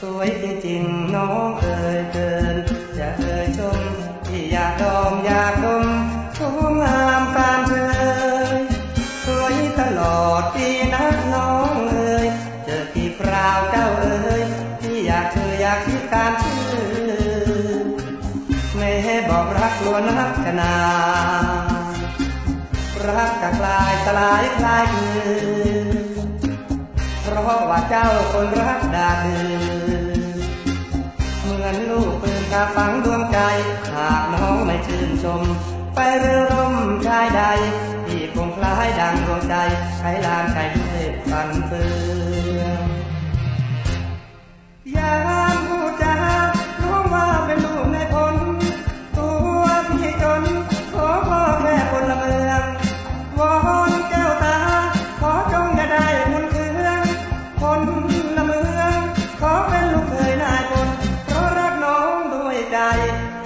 สวยจริงๆน้องเอ่ยเกินจะเอ่ยชมที่อยากดมอยากดมสวยงามการเธอสวยตลอดปีนักน้อง บอกรัวนักจะนารักจะกลายสลายคลายคืนเพราะว่าเจ้าคนรักดาดืนเหมือนลูกปืนกาฝังดวงใจ หากน้องไม่ชื่นชม ไปเรือร่มชายใด ที่คงคล้ายดังดวงใจใช้ลานใจให้ฟันเฟือง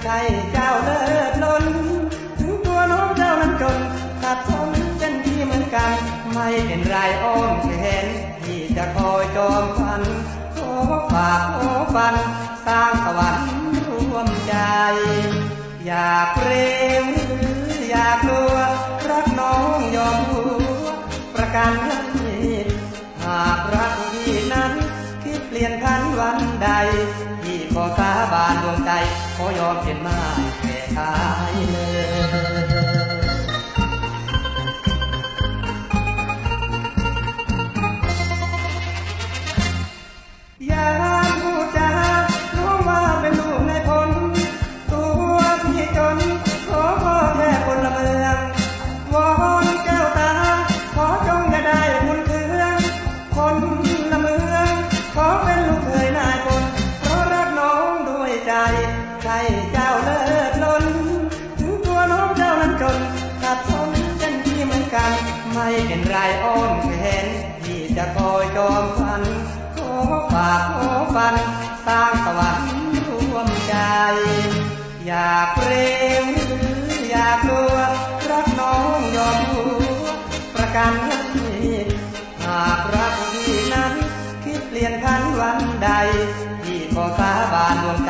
ใจเจ้าเลิศล้นถึงตัวน้องเจ้านั้นจนขัดสนเป็นพี่เหมือนกัน ไม่เป็นไรอ้อมแขนที่จะคอยจอมพันขอฝากขอฟัน สร้างสวรรค์ร่วมใจ อยากเรงหรืออยากกลัว รักน้องยอมหัวประกันให้หากรักพี่นั้น คิดเปลี่ยนพันวันใดพี่ขอสา ขอยอมเป็นมาแค่ตายเลย ใจใครเจ้าเลิศล้นถึงตัวน้องเจ้านั้นจนขัดสนเป็นพี่เหมือนกัน ไม่เป็นไรอ้อมแขนที่จะคอยจอมฟันขอฝากขอฟันสร้างสวรรค์ร่วมใจ อยากเกรงหรืออยากกลัวรักน้องยอมหัวประกันให้หากรักพี่นั้นคิดเปลี่ยนพันวันใด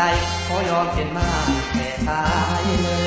ใดขอยอมเป็นมาแต่ตายเลย